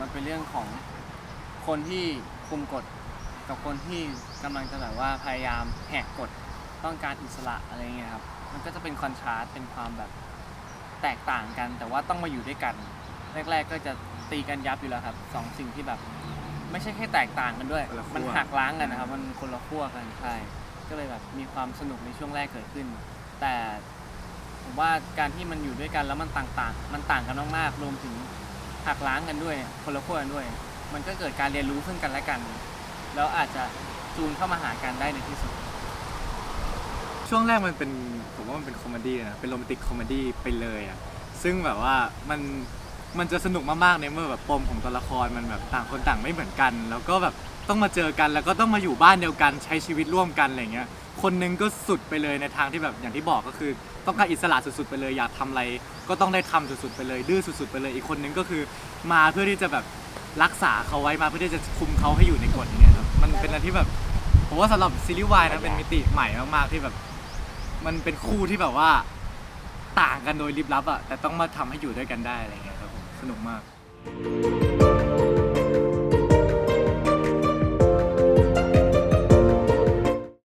มันเป็นเรื่องของคนที่คุมกฎกับคนที่กำลังจะแบบว่าพยายามแหกกฎต้องการอิสระอะไรเงี้ยครับ มันก็จะเป็นคอนทราสต์เป็นความแบบแตกต่างกัน แต่ว่าต้องมาอยู่ด้วยกัน แรก ๆ ก็จะตีกันยับอยู่แล้วครับสองสิ่งที่แบบ ไม่ใช่แค่แตกต่างกันด้วย คนละขั้ว มันหักล้างกันนะครับ มันคนละขั้วกันใช่ก็เลยแบบมีความสนุกในช่วงแรกเกิดขึ้น แต่ผมว่าการที่มันอยู่ด้วยกันแล้วมันต่างๆ มันต่างกันมากๆรวมถึง หักล้างกันด้วยคนละขั้วกันด้วย มันก็เกิดการเรียนรู้ซึ่งกันและกัน แล้วอาจจะจูนเข้ามาหากันได้ในที่สุด ช่วงแรกมันเป็นผมว่ามันเป็นคอมเมดี้นะเป็นโรแมนติกคอมเมดี้ไปเลยอะซึ่งแบบว่ามันมันจะสนุกมากๆในเมื่อแบบปมของตัวละครมันแบบต่างคนต่างไม่เหมือนกัน แล้วก็แบบต้องมาเจอกันแล้วก็ต้องมาอยู่บ้านเดียวกันใช้ชีวิตร่วมกันอะไรเงี้ย คนหนึงก็สุดไปเลยในทางที่แบบอย่างที่บอกก็คือ ต้องการอิสระสุดๆไปเลยอยากทำอะไร ก็ต้องได้ทำสุดๆไปเลยดื้อสุดๆไปเลยอีกคนนึงก็คือ มาเพื่อที่จะแบบรักษาเขาไว้มาเพื่อที่จะคุมเขาให้อยู่ในกฎอย่างเงี้ยครับมันเป็นอะไรที่แบบผมว่าสำหรับซีรีส์วายนะเป็นมิติใหม่มากๆที่แบบ มันเป็นคู่ที่แบบว่าต่างกันโดยลิบลับอะแต่ต้องมาทำให้อยู่ด้วยกันได้อะไรเงี้ยครับผมสนุกมาก「